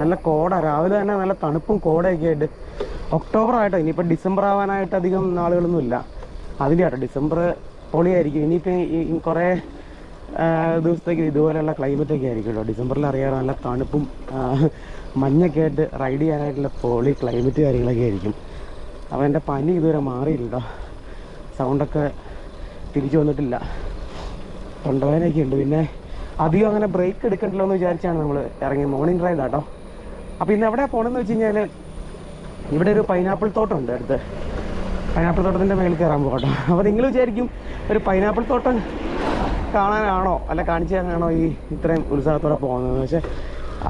നല്ല കോട. രാവിലെ തന്നെ നല്ല തണുപ്പും കോടയൊക്കെ ആയിട്ട്. ഒക്ടോബർ ആയിട്ടോ ഇനിയിപ്പോൾ ഡിസംബർ ആവാനായിട്ട് അധികം നാളുകളൊന്നും ഇല്ല. അതിന്റെ ആട്ടോ ഡിസംബർ പൊളിയായിരിക്കും. ഇനിയിപ്പോൾ കുറേ ദിവസത്തേക്ക് ഇതുപോലെയുള്ള ആയിരിക്കും കേട്ടോ. ഡിസംബറിൽ അറിയാതെ നല്ല തണുപ്പും മഞ്ഞൊക്കെ ആയിട്ട് റൈഡ് ചെയ്യാനായിട്ടുള്ള പൊളി ക്ലൈമറ്റ് കാര്യങ്ങളൊക്കെ ആയിരിക്കും. അപ്പോൾ എന്റെ പനി ഇതുവരെ മാറിയില്ല കേട്ടോ. സൗണ്ടൊക്കെ തിരിച്ചു വന്നിട്ടില്ല. തൊണ്ടവേനൊക്കെ ഉണ്ട്. പിന്നെ അധികം അങ്ങനെ ബ്രേക്ക് എടുക്കണ്ടല്ലോ എന്ന് വിചാരിച്ചാണ് നമ്മൾ ഇറങ്ങി മോർണിംഗ് റൈഡ് കേട്ടോ അപ്പോൾ ഇന്ന് എവിടെയാണ് പോകണമെന്ന് വെച്ച് കഴിഞ്ഞാൽ ഇവിടെ ഒരു പൈനാപ്പിൾ തോട്ടം ഉണ്ട് അടുത്ത്. പൈനാപ്പിൾ തോട്ടത്തിന്റെ മേളിൽ കയറാൻ പോകട്ടോ. അപ്പോൾ നിങ്ങൾ വിചാരിക്കും ഒരു പൈനാപ്പിൾ തോട്ടം കാണാനാണോ അല്ല കാണിച്ചു തരാനാണോ ഈ ഇത്രയും ഉത്സാഹത്തോടെ പോകുന്നത്. പക്ഷേ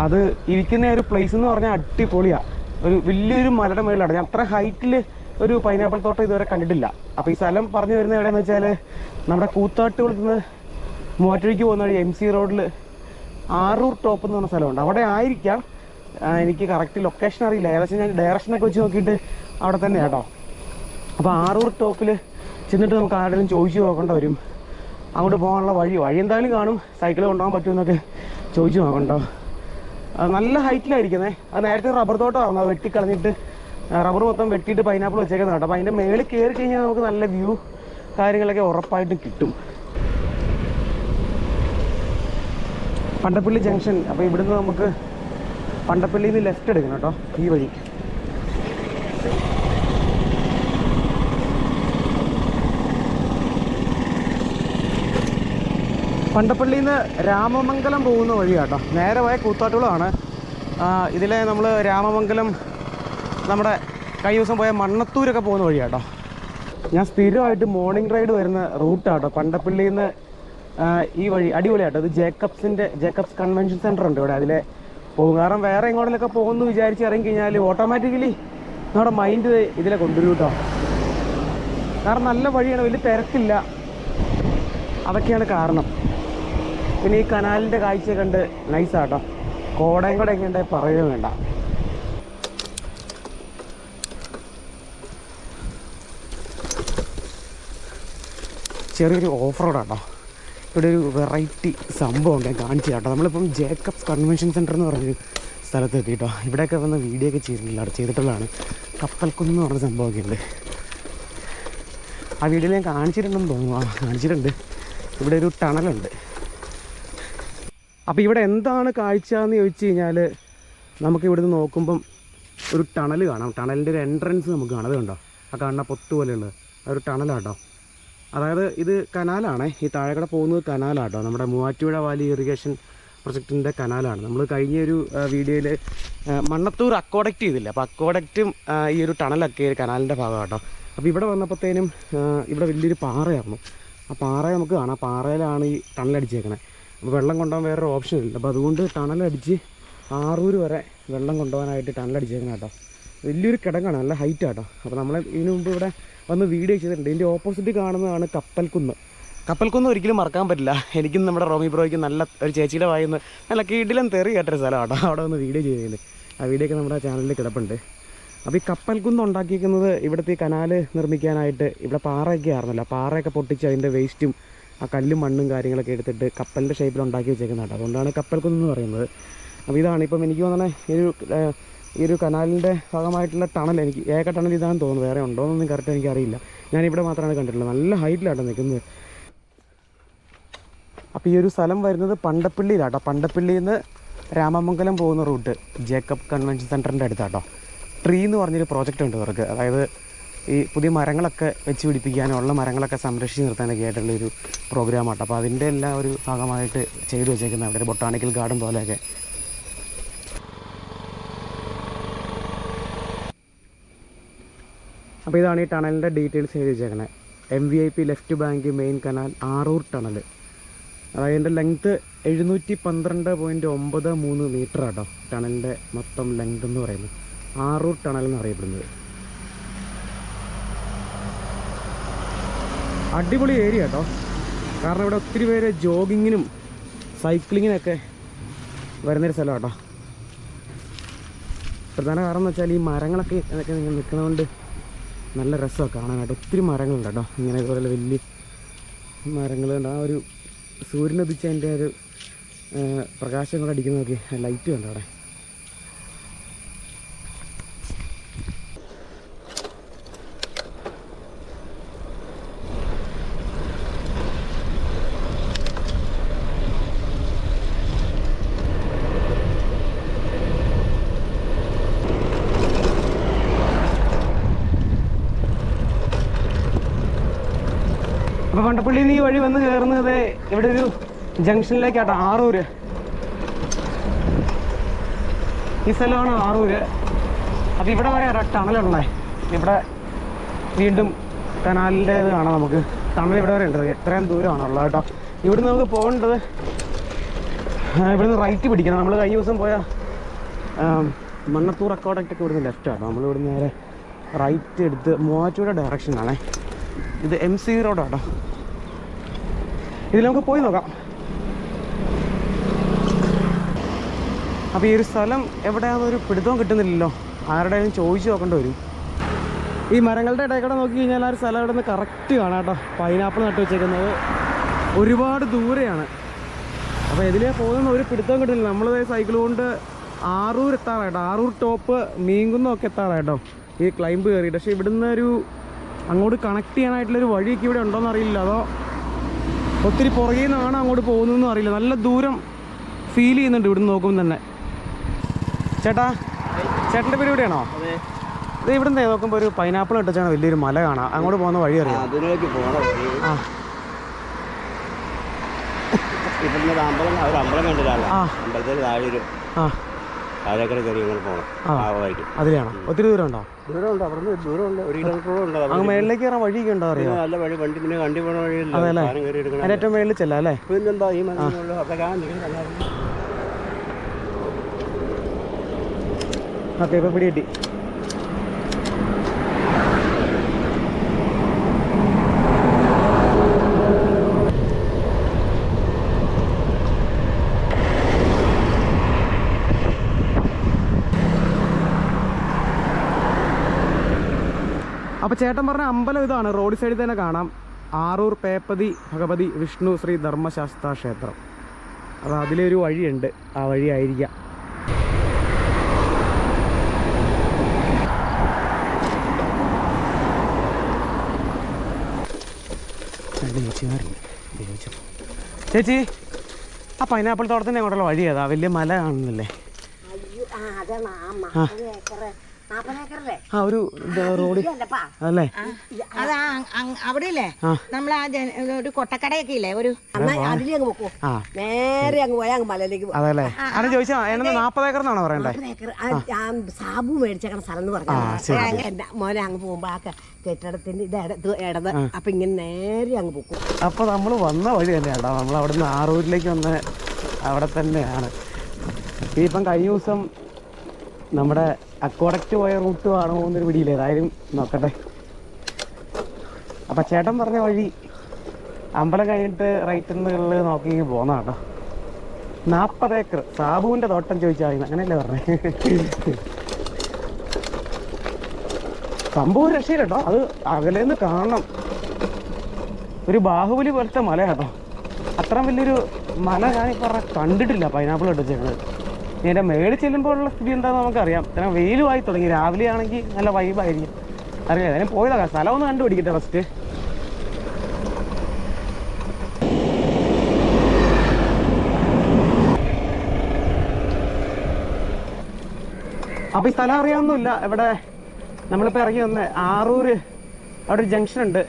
അത് ഇരിക്കുന്ന ഒരു പ്ലേസ് എന്ന് പറഞ്ഞാൽ അടിപൊളിയാണ് ഒരു വലിയൊരു മലയുടെ മേളിലാണ്. ഞാൻ അത്ര ഹൈറ്റിൽ ഒരു പൈനാപ്പിൾ തോട്ടം ഇതുവരെ കണ്ടിട്ടില്ല. അപ്പോൾ ഈ സ്ഥലം പറഞ്ഞു വരുന്നത് എവിടെയെന്ന് വെച്ചാൽ നമ്മുടെ കൂത്താട്ടുകുളത്ത് നിന്ന് മൂവാറ്റുപുഴയ്ക്ക് പോകുന്ന വഴി എം സി റോഡിൽ ആറൂർ ടോപ്പ് എന്ന് പറഞ്ഞ സ്ഥലമുണ്ട്. അവിടെ ആയിരിക്കാം. എനിക്ക് കറക്റ്റ് ലൊക്കേഷൻ അറിയില്ല. ഏകദേശം ഞാൻ ഡയറക്ഷനൊക്കെ വെച്ച് നോക്കിയിട്ട് അവിടെ തന്നെ കേട്ടോ അപ്പോൾ ആറൂർ ടോപ്പിൽ ചെന്നിട്ട് നമുക്ക് ആരുടെയും ചോദിച്ചു നോക്കേണ്ട വരും. അങ്ങോട്ട് പോകാനുള്ള വഴി വഴി എന്തായാലും കാണും. സൈക്കിൾ കൊണ്ടുപോകാൻ പറ്റുമെന്നൊക്കെ ചോദിച്ചു നോക്കണ്ടോ നല്ല ഹൈറ്റിലായിരിക്കുന്നേ അത് നേരത്തെ റബ്ബർ തോട്ടമായിരുന്നു വെട്ടിക്കളഞ്ഞിട്ട് റബ്ബർ മൊത്തം വെട്ടിയിട്ട് പൈനാപ്പിൾ വെച്ചേക്കുന്നത് കേട്ടോ അപ്പോൾ അതിന്റെ മേളിൽ കയറി കഴിഞ്ഞാൽ നമുക്ക് നല്ല വ്യൂ കാര്യങ്ങളൊക്കെ ഉറപ്പായിട്ടും കിട്ടും. പണ്ടപ്പള്ളി ജംഗ്ഷൻ. അപ്പോൾ ഇവിടുന്ന് നമുക്ക് പണ്ടപ്പള്ളിയിൽ നിന്ന് ലെഫ്റ്റ് എടുക്കണം കേട്ടോ ഈ വഴി. പണ്ടപ്പള്ളിയിൽ നിന്ന് രാമമംഗലം പോകുന്ന വഴിയാട്ടോ നേരെ പോയ കൂത്താട്ടുകളാണ്. ഇതിലെ നമ്മൾ രാമമംഗലം നമ്മുടെ കഴിഞ്ഞ ദിവസം പോയ മണ്ണത്തൂരൊക്കെ പോകുന്ന വഴിയാട്ടോ ഞാൻ സ്ഥിരമായിട്ട് മോർണിംഗ് റൈഡ് വരുന്ന റൂട്ടാട്ടോ പണ്ടപ്പള്ളിയിൽ നിന്ന് ഈ വഴി അടിപൊളിയാട്ടോ. ഇത് ജേക്കബ്സിന്റെ ജേക്കബ്സ് കൺവെൻഷൻ സെന്റർ ഉണ്ട് ഇവിടെ. അതിലെ പോകും കാരണം വേറെ എങ്ങോട്ടിലൊക്കെ പോകുന്നു വിചാരിച്ച് ഇറങ്ങി കഴിഞ്ഞാൽ ഓട്ടോമാറ്റിക്കലി നമ്മുടെ മൈൻഡ് ഇതിലെ കൊണ്ടുവരും കേട്ടോ. കാരണം നല്ല വഴിയാണ് വലിയ തിരക്കില്ല. അതൊക്കെയാണ് കാരണം. പിന്നെ ഈ കനാലിന്റെ കാഴ്ച കണ്ട് നൈസാട്ടോ കോടയും കൂടെ ഉണ്ടെങ്കിൽ പറയുകയും വേണ്ട. ചെറിയൊരു ഓഫ് റോഡാട്ടോ ഇവിടെ ഒരു വെറൈറ്റി സംഭവം ഞാൻ കാണിച്ചു കേട്ടോ നമ്മളിപ്പം ജേക്കബ്സ് കൺവെൻഷൻ സെന്റർ എന്ന് പറഞ്ഞൊരു സ്ഥലത്ത് എത്തിയിട്ടോ. ഇവിടെയൊക്കെ വന്ന് വീഡിയോ ഒക്കെ ചെയ്തിട്ടില്ല ചെയ്തിട്ടുള്ളതാണ്. കപ്പൽക്കുന്ന് പറഞ്ഞ സംഭവമൊക്കെ ഉണ്ട്. ആ വീഡിയോയിൽ ഞാൻ കാണിച്ചിട്ടുണ്ടെന്ന് തോന്നുന്നു. ആ കാണിച്ചിട്ടുണ്ട്. ഇവിടെ ഒരു ടണലുണ്ട്. അപ്പോൾ ഇവിടെ എന്താണ് കാഴ്ച എന്ന് ചോദിച്ചു കഴിഞ്ഞാൽ നമുക്ക് ഇവിടുന്ന് നോക്കുമ്പം ഒരു ടണൽ കാണാം. ടണലിന്റെ ഒരു എൻട്രൻസ് നമുക്ക് കാണാം. അത് കണ്ടോ? ആ കാണുന്ന പൊത്ത് പോലെയുള്ളത്. അതൊരു ടണലാട്ടോ. അതായത് ഇത് കനാലാണ്. ഈ താഴെക്കട പോകുന്നത് കനാലാട്ടോ. നമ്മുടെ മൂവാറ്റുപുഴ വാലി ഇറിഗേഷൻ പ്രൊജക്റ്റിന്റെ കനാലാണ്. നമ്മൾ കഴിഞ്ഞ ഒരു വീഡിയോയിൽ മണ്ണത്തൂർ അക്കോഡക്റ്റ് ചെയ്തില്ല? അപ്പോൾ അക്കോഡക്റ്റും ഈ ഒരു ടണലൊക്കെ ഒരു കനാലിന്റെ ഭാഗമാട്ടോ. അപ്പോൾ ഇവിടെ വന്നപ്പോഴത്തേനും ഇവിടെ വലിയൊരു പാറയായിരുന്നു. ആ പാറ നമുക്ക് കാണാം. പാറയിലാണ് ഈ ടണലടിച്ചേക്കണേ. അപ്പോൾ വെള്ളം കൊണ്ടുപോകാൻ വേറൊരു ഓപ്ഷൻ ഇല്ല അപ്പോൾ അതുകൊണ്ട് ടണലടിച്ച് ആറൂർ വരെ വെള്ളം കൊണ്ടുപോകാനായിട്ട് ടണലടിച്ചേക്കണം കേട്ടോ. വലിയൊരു കിടങ്ങാണ് നല്ല ഹൈറ്റ് ആട്ടോ. അപ്പോൾ നമ്മൾ ഇതിനു മുമ്പ് ഇവിടെ വന്ന് വീഡിയോ ചെയ്തിട്ടുണ്ട്. ഇതിന്റെ ഓപ്പോസിറ്റ് കാണുന്നതാണ് കപ്പൽക്കുന്ന്. കപ്പൽക്കുന്ന് ഒരിക്കലും മറക്കാൻ പറ്റില്ല. എനിക്കും നമ്മുടെ റോമി ബ്രോയ്ക്കും നല്ല ഒരു ചേച്ചിയുടെ വായിന്ന് നല്ല കീടിലും തെറി കേട്ടൊരു സ്ഥലം കേട്ടോ അവിടെ വന്ന് വീഡിയോ ചെയ്തതിന് ആ വീഡിയോ ഒക്കെ നമ്മുടെ ചാനലിൽ കിടപ്പുണ്ട്. അപ്പോൾ ഈ കപ്പൽക്കുന്ന് ഉണ്ടാക്കിയിരിക്കുന്നത് ഇവിടുത്തെ കനാല് നിർമ്മിക്കാനായിട്ട് ഇവിടെ പാറയൊക്കെ ആയിരുന്നല്ലോ. പാറയൊക്കെ പൊട്ടിച്ച് അതിന്റെ വേസ്റ്റും ആ കല്ലും മണ്ണും കാര്യങ്ങളൊക്കെ എടുത്തിട്ട് കപ്പലിന്റെ ഷേപ്പിൽ ഉണ്ടാക്കി വെച്ചേക്കുന്നതാണ് അതുകൊണ്ടാണ് കപ്പൽക്കുന്ന് എന്ന് പറയുന്നത്. അപ്പോൾ ഇതാണ് ഇപ്പം എനിക്ക് തോന്നണേ ഒരു ഈ ഒരു കനാലിന്റെ ഭാഗമായിട്ടുള്ള ടണൽ എനിക്ക് ഏക ടണൽ ഇതാണെന്ന് തോന്നുന്നു. വേറെ ഉണ്ടോ എന്നൊന്നും കറക്റ്റ് എനിക്കറിയില്ല ഞാനിവിടെ മാത്രമാണ് കണ്ടിട്ടുള്ളത്. നല്ല ഹൈറ്റിലാണ് നിൽക്കുന്നത്. അപ്പോൾ ഈ ഒരു സ്ഥലം വരുന്നത് പണ്ടപ്പള്ളിയിലാട്ടോ. പണ്ടപ്പള്ളിയിൽ നിന്ന് രാമമംഗലം പോകുന്ന റൂട്ട് ജേക്കബ് കൺവെൻഷൻ സെന്ററിന്റെ അടുത്താട്ടോ. ട്രീ എന്ന് പറഞ്ഞൊരു പ്രോജക്റ്റ് ഉണ്ട് അവർക്ക്. അതായത് ഈ പുതിയ മരങ്ങളൊക്കെ വെച്ച് പിടിപ്പിക്കാനും ഉള്ള മരങ്ങളൊക്കെ സംരക്ഷിച്ച് നിർത്താനൊക്കെ ആയിട്ടുള്ളൊരു പ്രോഗ്രാം ആട്ടോ. അപ്പോൾ അതിന്റെ എല്ലാം ഒരു ഭാഗമായിട്ട് ചെയ്തു വെച്ചേക്കുന്നത് അവിടെ ഒരു ബൊട്ടാണിക്കൽ ഗാർഡൻ പോലെയൊക്കെ. അപ്പോൾ ഇതാണ് ഈ ടണലിന്റെ ഡീറ്റെയിൽസ് എഴുതി വെച്ചേക്കണേ M V I P left bank main canal Arur tunnel അതായത് അതിന്റെ ലെങ്ത്ത് എഴുന്നൂറ്റി പന്ത്രണ്ട് പോയിന്റ് ഒമ്പത് മൂന്ന് മീറ്റർ ആട്ടോ ടണലിന്റെ മൊത്തം ലെങ്ത് എന്ന് പറയുന്നത്. ആറൂർ ടണൽ എന്ന് അറിയപ്പെടുന്നത് അടിപൊളി ഏരിയ കേട്ടോ കാരണം ഇവിടെ ഒത്തിരി പേര് ജോഗിങ്ങിനും സൈക്ലിങ്ങിനൊക്കെ വരുന്നൊരു സ്ഥലം കേട്ടോ പ്രധാന കാരണം എന്ന് വെച്ചാൽ ഈ മരങ്ങളൊക്കെ ഇതൊക്കെ നിൽക്കുന്നതുകൊണ്ട് നല്ല രസമാണ് കാണാനായിട്ട്. ഒത്തിരി മരങ്ങളുണ്ട് കേട്ടോ. ഇങ്ങനെ ഇതുപോലെ വലിയ മരങ്ങളുണ്ട്. ആ ഒരു സൂര്യനുദിച്ച അതിന്റെ ഒരു പ്രകാശം കൂടെ അടിക്കുന്നതൊക്കെ ലൈറ്റ് കണ്ടോ അവിടെ? അപ്പോൾ വണ്ടപ്പള്ളിയിൽ നിന്ന് ഈ വഴി വന്ന് കയറുന്നത് ഇവിടെ ഒരു ജംഗ്ഷനിലേക്കാട്ടോ ആറൂര്. ഈ സ്ഥലമാണ് ആറൂര്. അപ്പോൾ ഇവിടെ വരെ ടണലുണ്ടേ ഇവിടെ വീണ്ടും കനാലിന്റേത് കാണാം നമുക്ക്. ടണൽ ഇവിടെ വരെ ഉണ്ട്. എത്രയും ദൂരമാണുള്ളത് കേട്ടോ. ഇവിടുന്ന് നമുക്ക് പോകേണ്ടത് ഇവിടുന്ന് റൈറ്റ് പിടിക്കണം. നമ്മൾ കഴിഞ്ഞ ദിവസം പോയ മണ്ണത്തൂർ അക്കോഡക്റ്റ് ഒക്കെ ഇവിടുന്ന് ലെഫ്റ്റ് ആട്ടോ നമ്മൾ ഇവിടുന്ന് നേരെ റൈറ്റ് എടുത്ത് മൂവാറ്റുപുഴ ഡയറക്ഷനാണേ ഇത് എം സി റോഡാട്ടോ ഇതിൽ നമുക്ക് പോയി നോക്കാം. അപ്പോൾ ഈ ഒരു സ്ഥലം എവിടെയാണെന്നൊരു പിടുത്തവും കിട്ടുന്നില്ലല്ലോ. ആരുടെയും ചോദിച്ചു നോക്കേണ്ടി വരും. ഈ മരങ്ങളുടെ ഇടയിൽ കൂടെ നോക്കി കഴിഞ്ഞാൽ ആ ഒരു സ്ഥലം ഇവിടെ നിന്ന് കറക്റ്റ് കാണാം കേട്ടോ. പൈനാപ്പിൾ നട്ട് വെച്ചേക്കുന്നത് ഒരുപാട് ദൂരെയാണ്. അപ്പോൾ ഇതിലേ പോകുന്ന ഒരു പിടുത്തവും കിട്ടുന്നില്ല. നമ്മൾ സൈക്കിൾ കൊണ്ട് ആറൂർ എത്താറായിട്ടോ ആറൂർ ടോപ്പ് മീങ്കുന്നൊക്കെ എത്താറായിട്ടോ ഈ ക്ലൈംബ് കയറിയിട്ട് പക്ഷേ ഇവിടുന്ന് ഒരു അങ്ങോട്ട് കണക്ട് ചെയ്യാനായിട്ടുള്ളൊരു വഴിയൊക്കെ ഇവിടെ ഉണ്ടോയെന്ന് അറിയില്ല. അതോ ഒത്തിരി പുറകിൽ നിന്നാണ് അങ്ങോട്ട് പോകുന്നതെന്നും അറിയില്ല. നല്ല ദൂരം ഫീൽ ചെയ്യുന്നുണ്ട് ഇവിടുന്ന് നോക്കുമ്പോൾ തന്നെ. ചേട്ടാ ചേട്ടന്റെ പേര് ഇവിടെയാണോ? ഇത് ഇവിടുന്ന് നോക്കുമ്പോൾ ഒരു പൈനാപ്പിൾ ഇട്ടാണ് വലിയൊരു മല കാണാം. അങ്ങോട്ട് പോകുന്ന വഴി അറിയാം. ആ. ഇവിടുന്ന് അമ്പലം ഒരു അമ്പലം. അമ്പലത്തിൽ താഴെ ഒരു ആ. താഴേക്കട കയറി ഇങ്ങനെ പോകണം. ആ. ഒത്തിരി ദൂരം ഉണ്ടോ ദൂരമുണ്ട്? അവിടെ നിന്ന് ദൂരമുണ്ട്. ഒരു കിലോമീറ്ററോളം ഉണ്ട് അങ്ങ് മേളിലേക്ക് കയറാൻ വഴിയൊക്കെ ഉണ്ടോ അറിയാം? നല്ല വഴി വണ്ടി പിന്നെ വണ്ടി പോണ വഴിയില്ല. ഏറ്റവും മേളിൽ ചെല്ലാം അല്ലേ? പിന്നെന്താ ഈ മനുഷ്യനുള്ള അവിടെ കാണാൻ ഓക്കെ ഇപ്പം പിടി കിട്ടി. അപ്പോൾ ചേട്ടൻ പറഞ്ഞ അമ്പലം ഇതാണ്. റോഡ് സൈഡിൽ തന്നെ കാണാം. ആറൂർ പേപ്പതി ഭഗവതി വിഷ്ണു ശ്രീ ധർമ്മശാസ്ത്ര ക്ഷേത്രം. അപ്പോൾ അതിലൊരു വഴിയുണ്ട്. ആ വഴി ആയിരിക്കാം. ചേച്ചി ആ പൈനാപ്പിൾ തോട്ടത്തിന്റെ അങ്ങോട്ടുള്ള വഴി ഏതാ? വലിയ മല കാണുന്നില്ലേ? ആ ആ ഒരു റോഡ്. അതാ അവിടെ ഇല്ലേ ആ. നമ്മളാ ഒരു കൊട്ടക്കടയൊക്കെ ഇല്ലേ ഒരു നേരെ അങ്ങ് പോയാൽ അങ്ങ് മലയിലേക്ക് പോകും അതല്ലേ? അങ്ങനെ ചോദിച്ചാ എന്നാ നാൽപ്പത് ഏക്കർ എന്നാണോ പറയണ്ടേ? സാബു മേടിച്ചേക്കണ സ്ഥലം എന്ന് പറഞ്ഞു മോനെ അങ്ങ് പോകുമ്പോ ആ കെട്ടിടത്തിന്റെ ഇത് ഇടത് ഇടത് അപ്പൊ ഇങ്ങനെ നേരെ അങ്ങ് പോകും അപ്പൊ നമ്മൾ വന്ന വഴി തന്നെയാണോ നമ്മൾ അവിടെ നിന്ന് ആറൂരിലേക്ക് വന്ന അവിടെ തന്നെയാണ്. ഇപ്പം കഴിഞ്ഞ ദിവസം നമ്മുടെ അക്കോഡക്റ്റ് പോയ റൂട്ട് ആണോ എന്നൊരു പിടിയില്ല? ഏതായാലും നോക്കട്ടെ. അപ്പം ചേട്ടൻ പറഞ്ഞ വഴി അമ്പലം കഴിഞ്ഞിട്ട് റൈറ്റ് നിന്നുകളിൽ നോക്കി പോന്ന കേട്ടോ. നാൽപ്പത് ഏക്കർ. സാബുവിന്റെ തോട്ടം ചോദിച്ചാൽ മതി. അങ്ങനെയല്ലേ പറഞ്ഞേ? സംഭവം രക്ഷയില്ല കേട്ടോ. അത് അകലേന്ന് കാണണം. ഒരു ബാഹുബലി പോലത്തെ മല കേട്ടോ. അത്ര വലിയൊരു മല ഞാനിപ്പോൾ കണ്ടിട്ടില്ല. പൈനാപ്പിൾ ഇട്ടിച്ചേക്കണത് ഇനി എന്റെ മേളിൽ ചെല്ലുമ്പോഴുള്ള സ്ഥിതി എന്താണെന്ന് നമുക്കറിയാം. കാരണം വെയിലുമായി തുടങ്ങി. രാവിലെ ആണെങ്കിൽ നല്ല വൈബായിരിക്കും അറിയാം. അതിന് പോയതാ. സ്ഥലം ഒന്ന് കണ്ടുപിടിക്കട്ടെ ഫസ്റ്റ് അപ്പോൾ ഈ സ്ഥലം അറിയാവുന്നില്ല ഇവിടെ നമ്മളിപ്പോൾ ഇറങ്ങി വന്ന് ആറൂര് അവിടെ ഒരു ജംഗ്ഷൻ ഉണ്ട്.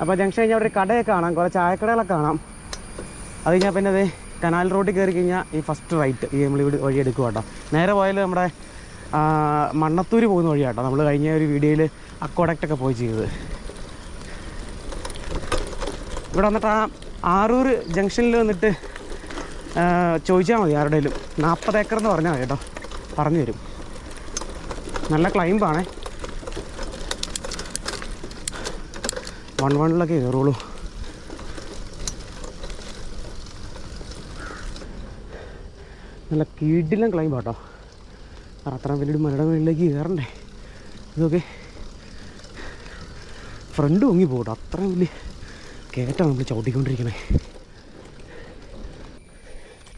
അപ്പോൾ ജംഗ്ഷൻ കഴിഞ്ഞാൽ അവിടെ ഒരു കടയൊക്കെ കാണാം. കുറേ ചായക്കടകളൊക്കെ കാണാം. അത് കഴിഞ്ഞാൽ പിന്നെ അത് കനാൽ റോഡിൽ കയറി കഴിഞ്ഞാൽ ഈ ഫസ്റ്റ് റൈറ്റ് ഈ നമ്മൾ ഇവിടെ വഴി എടുക്കുക കേട്ടോ. നേരെ പോയാൽ നമ്മുടെ മണ്ണത്തൂർ പോകുന്ന പോകുന്ന വഴിയാട്ടോ നമ്മൾ കഴിഞ്ഞ ഒരു വീഡിയോയിൽ അക്കോഡക്റ്റൊക്കെ പോയി ചെയ്തത്. ഇവിടെ വന്നിട്ട് ആ ആറൂർ ജംഗ്ഷനിൽ വന്നിട്ട് ചോദിച്ചാൽ മതി ആരുടെയും നാൽപ്പത് ഏക്കർ എന്ന് പറഞ്ഞാൽ കേട്ടോ. പറഞ്ഞു തരും. നല്ല ക്ലൈമ്പാണേ വൺ വണ്ണിലൊക്കെ കയറുള്ളൂ. നല്ല കീടിലും ക്ലൈമ്പ് കേട്ടോ അത്രയും വലിയൊരു മലയുടെ മുകളിലേക്ക് കയറണ്ടേ? ഇതൊക്കെ ഫ്രണ്ട് പൊങ്ങി പോകട്ടോ. അത്രയും വലിയ കയറ്റാണ് നമ്മൾ ചവിട്ടിക്കൊണ്ടിരിക്കണേ.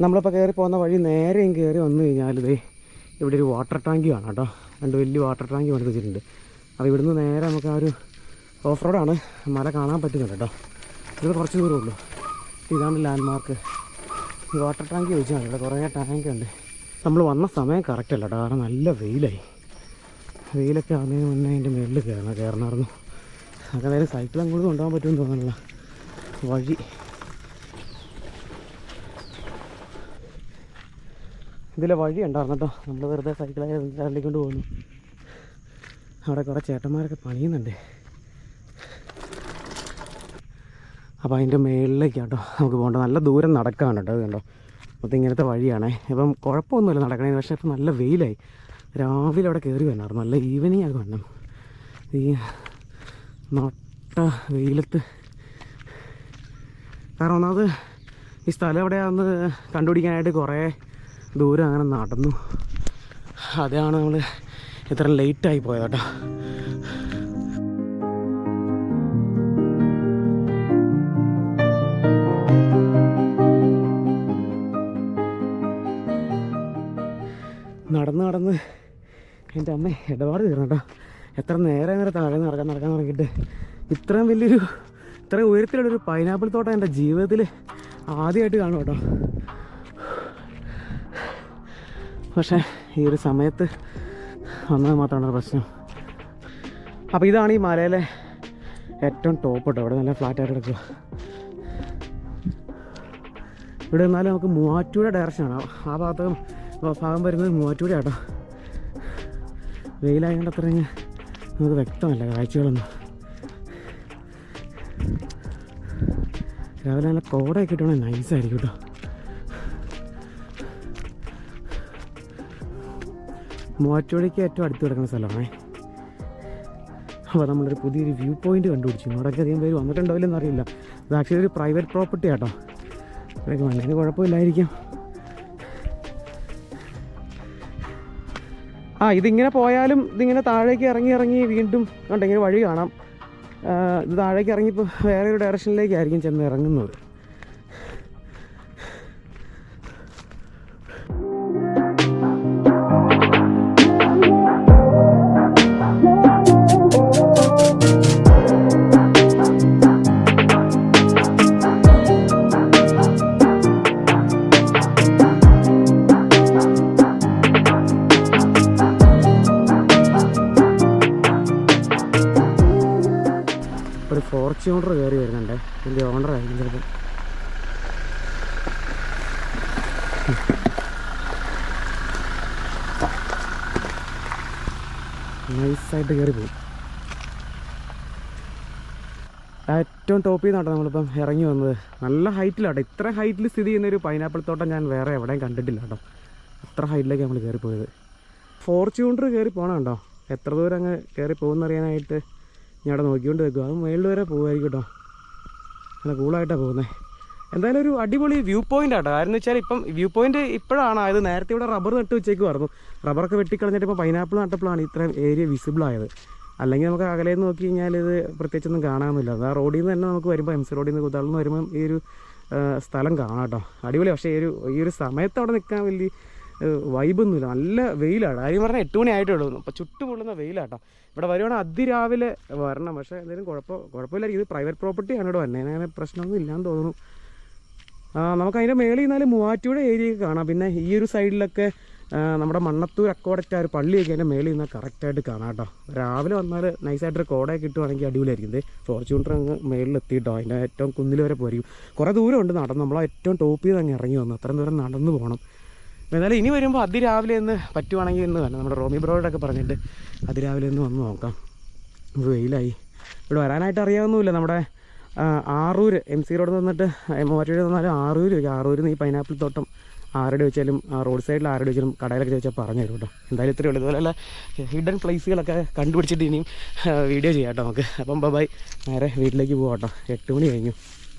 നമ്മളിപ്പോൾ കയറി പോകുന്ന വഴി നേരെയും കയറി വന്നു കഴിഞ്ഞാൽ ഇതേ ഇവിടെ ഒരു വാട്ടർ ടാങ്ക് കാണാം കേട്ടോ. രണ്ട് വലിയ വാട്ടർ ടാങ്കി പണി വെച്ചിട്ടുണ്ട്. അപ്പോൾ ഇവിടുന്ന് നേരെ നമുക്ക് ആ ഒരു ഓഫ് റോഡാണ് മല കാണാൻ പറ്റുന്നുണ്ട് കേട്ടോ. ഇത് കുറച്ച് ദൂരമേ ഉള്ളൂ. ഇതാണ് ലാൻഡ് മാർക്ക് ഈ വാട്ടർ ടാങ്ക് ചോദിച്ചാൽ ഇവിടെ കുറേ ടാങ്ക് ഉണ്ട്. നമ്മൾ വന്ന സമയം കറക്റ്റ് അല്ല കാരണം നല്ല വെയിലായി. വെയിലൊക്കെ ആകുന്നതിന് മുന്നേ അതിന്റെ മുകളിൽ കയറണം കയറണമായിരുന്നു. അങ്ങനെ നേരെ സൈക്കിൾ അങ്ങോട്ട് കൊണ്ടുപോകാൻ പറ്റുമെന്ന് തോന്നുന്നില്ല വഴി. ഇതിലെ വഴി ഉണ്ടായിരുന്നു കേട്ടോ നമ്മൾ വെറുതെ സൈക്കിളായി കൊണ്ട് പോകുന്നു. അവിടെ കുറേ ചേട്ടന്മാരൊക്കെ പണിയുന്നുണ്ട്. അപ്പോൾ അതിന്റെ മേളിലേക്ക് കേട്ടോ നമുക്ക് പോകേണ്ട നല്ല ദൂരം നടക്കാണ് കേട്ടോ കണ്ടോ? മൊത്തം ഇങ്ങനത്തെ വഴിയാണേ. ഇപ്പം കുഴപ്പമൊന്നുമില്ല നടക്കണേ പക്ഷേ ഇപ്പം നല്ല വെയിലായി. രാവിലെ അവിടെ കയറി വന്നായിരുന്നു നല്ല ഈവനിങ് ആയി വന്നു ഈ നട്ട വെയിലത്ത്. കാരണം ഒന്നാമത് ഈ സ്ഥലം എവിടെയാണെന്ന് കണ്ടുപിടിക്കാനായിട്ട് കുറേ ദൂരം അങ്ങനെ നടന്നു. അതാണ് നമ്മൾ ഇത്ര ലേറ്റായി പോയത് കേട്ടോ. എന്റെ അമ്മ ഇടപാട് തീർന്നു കേട്ടോ എത്ര നേരെ നേരെ താഴെ നടക്കാൻ നടക്കാൻ തുടങ്ങിയിട്ട്. ഇത്രയും വലിയൊരു ഇത്രയും ഉയരത്തിലുള്ളൊരു പൈനാപ്പിൾ തോട്ടം എന്റെ ജീവിതത്തിൽ ആദ്യമായിട്ട് കാണും കേട്ടോ. പക്ഷേ ഈ ഒരു സമയത്ത് വന്നത് മാത്രമാണ് പ്രശ്നം. അപ്പോൾ ഇതാണ് ഈ മലയിലെ ഏറ്റവും ടോപ്പ് കേട്ടോ. ഇവിടെ നല്ല ഫ്ലാറ്റായിട്ട് കിടക്കുക. ഇവിടെ നിന്നാലും നമുക്ക് മൂവാറ്റുപുഴ ഡയറക്ഷനാണ് ആ ഭാഗത്ത് ഭാഗം വരുന്നത് മൂവാറ്റുപുഴ കേട്ടോ വെയിലായതുകൊണ്ട് അത്ര നമുക്ക് വ്യക്തമല്ല കാഴ്ചകളൊന്നും. രാവിലെ നല്ല കോടയൊക്കെ ഇട്ടുകൊണ്ട് നൈസായിരിക്കും കേട്ടോ മൂവാറ്റുപുഴയ്ക്ക് ഏറ്റവും അടുത്ത് കിടക്കുന്ന സ്ഥലമാണേ. അപ്പോൾ നമ്മളൊരു പുതിയൊരു വ്യൂ പോയിന്റ് കണ്ടുപിടിച്ചു. ഇങ്ങോട്ടൊക്കെ അധികം പേര് വന്നിട്ടുണ്ടാവില്ലെന്ന് അറിയില്ല ഇത് ആക്ച്വലി ഒരു പ്രൈവറ്റ് പ്രോപ്പർട്ടി ആട്ടോ. ഇവിടെയൊക്കെ വണ്ടിന് കുഴപ്പമില്ലായിരിക്കും. ആ ഇതിങ്ങനെ പോയാലും ഇതിങ്ങനെ താഴേക്ക് ഇറങ്ങി ഇറങ്ങി വീണ്ടും കണ്ടെങ്കിൽ വഴി കാണാം. ഇത് താഴേക്ക് ഇറങ്ങിപ്പോൾ വേറെ ഒരു ഡയറക്ഷനിലേക്കായിരിക്കും ചെന്ന് ഇറങ്ങുന്നത്. ഒരു ഓണർ കയറി വരുന്നുണ്ട്. ഇതിന്റെ ഓണർ ആയിരിക്കും ചിലപ്പോൾ നൈസായിട്ട് കയറി പോയി. ഏറ്റവും ടോപ്പിൽ നിന്നാട്ടോ നമ്മളിപ്പം ഇറങ്ങി വന്നത്. നല്ല ഹൈറ്റിലാട്ടോ ഇത്ര ഹൈറ്റിൽ സ്ഥിതി ചെയ്യുന്ന ഒരു പൈനാപ്പിൾ തോട്ടം ഞാൻ വേറെ എവിടെയും കണ്ടിട്ടില്ല കേട്ടോ അത്ര ഹൈറ്റിലേക്ക് നമ്മൾ കയറി പോയത് ഫോർച്യൂണർ കയറി പോകണം കേട്ടോ എത്ര ദൂരം അങ്ങ് കയറി പോകുന്നറിയാനായിട്ട് ഞാൻ അവിടെ നോക്കിക്കൊണ്ട് നിൽക്കുക അത് മേളിൽ വരെ പോകുമായിരിക്കും കേട്ടോ. നല്ല കൂളായിട്ടാണ് പോകുന്നത് എന്തായാലും ഒരു അടിപൊളി വ്യൂ പോയിന്റ് ആട്ടോ. കാരണം വെച്ചാൽ ഇപ്പം വ്യൂ പോയിന്റ് ഇപ്പോഴാണ്. ആയത് നേരത്തെ ഇവിടെ റബ്ബർ നട്ട് വെച്ചേക്കുമായിരുന്നു റബ്ബറൊക്കെ വെട്ടിക്കളഞ്ഞിട്ട് ഇപ്പോൾ പൈനാപ്പിൾ നട്ടപ്പോഴാണ് ഇത്രയും ഏരിയ വിസിബിൾ ആയത്. അല്ലെങ്കിൽ നമുക്ക് അകലെ നിന്ന് നോക്കി കഴിഞ്ഞാൽ ഇത് പ്രത്യേകിച്ചൊന്നും കാണാമെന്നില്ല അത് ആ റോഡിൽ നിന്ന് തന്നെ നമുക്ക് വരുമ്പോൾ എം സി റോഡിൽ നിന്ന് കുത്താളിൽ നിന്ന് വരുമ്പം ഈ ഒരു സ്ഥലം കാണാം കേട്ടോ. അടിപൊളി. പക്ഷേ ഈ ഒരു ഈ ഒരു സമയത്ത് അവിടെ നിൽക്കാൻ വലിയ വൈബൊന്നുമില്ല നല്ല വെയിലാണ്. കാര്യം പറഞ്ഞാൽ എട്ട് മണി ആയിട്ടേ ഉള്ളൂ. അപ്പോൾ ചുട്ടു പൊള്ളുന്ന വെയിലാട്ടോ. ഇവിടെ വരുവാണെങ്കിൽ അതിരാവിലെ വരണം. പക്ഷേ എന്തെങ്കിലും കുഴപ്പം കുഴപ്പമില്ലായിരിക്കും. ഇത് പ്രൈവറ്റ് പ്രോപ്പർട്ടിയാണ് ഇവിടെ വന്നത് അങ്ങനെ പ്രശ്നമൊന്നും ഇല്ലാന്ന് തോന്നുന്നു. നമുക്ക് അതിന്റെ മേളിൽ നിന്നാലും മൂവാറ്റുപുഴ ഏരിയയൊക്കെ കാണാം. പിന്നെ ഈ ഒരു സൈഡിലൊക്കെ നമ്മുടെ മണ്ണത്തൂർ അക്കോടറ്റ ഒരു പള്ളിയൊക്കെ അതിന്റെ മേളിൽ നിന്നാൽ കറക്റ്റായിട്ട് കാണാം കേട്ടോ. രാവിലെ വന്നാൽ നൈസായിട്ടൊരു കോടയൊക്കെ കിട്ടുവാണെങ്കിൽ അടിപൊളിയായിരിക്കും. ഇത് ഫോർച്യൂണർ അങ്ങ് മേളിൽ എത്തിയിട്ടോ അതിന്റെ ഏറ്റവും കുന്നിൽ വരെ പോയിരിക്കും. കുറേ ദൂരമുണ്ട് നടന്ന്. നമ്മൾ ഏറ്റവും ടോപ്പിൽ നിന്ന് അങ്ങ് ഇറങ്ങി വന്നു. അത്രയും ദൂരം നടന്നു പോകണം എന്നാലും ഇനി വരുമ്പോൾ അതിരാവിലെ ഒന്ന് പറ്റുവാണെങ്കിൽ എന്ന് പറഞ്ഞു നമ്മുടെ റോമി ബ്രോയോടൊക്കെ പറഞ്ഞിട്ട് അതിരാവിലെ ഒന്ന് വന്ന് നോക്കാം. വെയിലായി. ഇവിടെ വരാനായിട്ട് അറിയാവുന്നില്ല. നമ്മുടെ Arur Arur M C road നിന്നിട്ട് മൂവാറ്റുപുഴ നിന്നാലും ആറൂര് ചോദിക്കും ആറൂരിൽ നിന്ന് ഈ പൈനാപ്പിൾ തോട്ടം ആരുടെ വെച്ചാലും റോഡ് സൈഡിൽ ആരുടെ വെച്ചാലും കടയിലൊക്കെ ചോദിച്ചാൽ പറഞ്ഞു തരും കേട്ടോ. എന്തായാലും ഇത്രയേ ഉള്ളൂ. ഇതുപോലെയുള്ള ഹിഡൻ പ്ലേസുകളൊക്കെ കണ്ടുപിടിച്ചിട്ട് ഇനിയും വീഡിയോ ചെയ്യാം കേട്ടോ നമുക്ക്. അപ്പം ബൈ നേരെ വീട്ടിലേക്ക് പോകാം കേട്ടോ. എട്ട് മണി കഴിഞ്ഞു.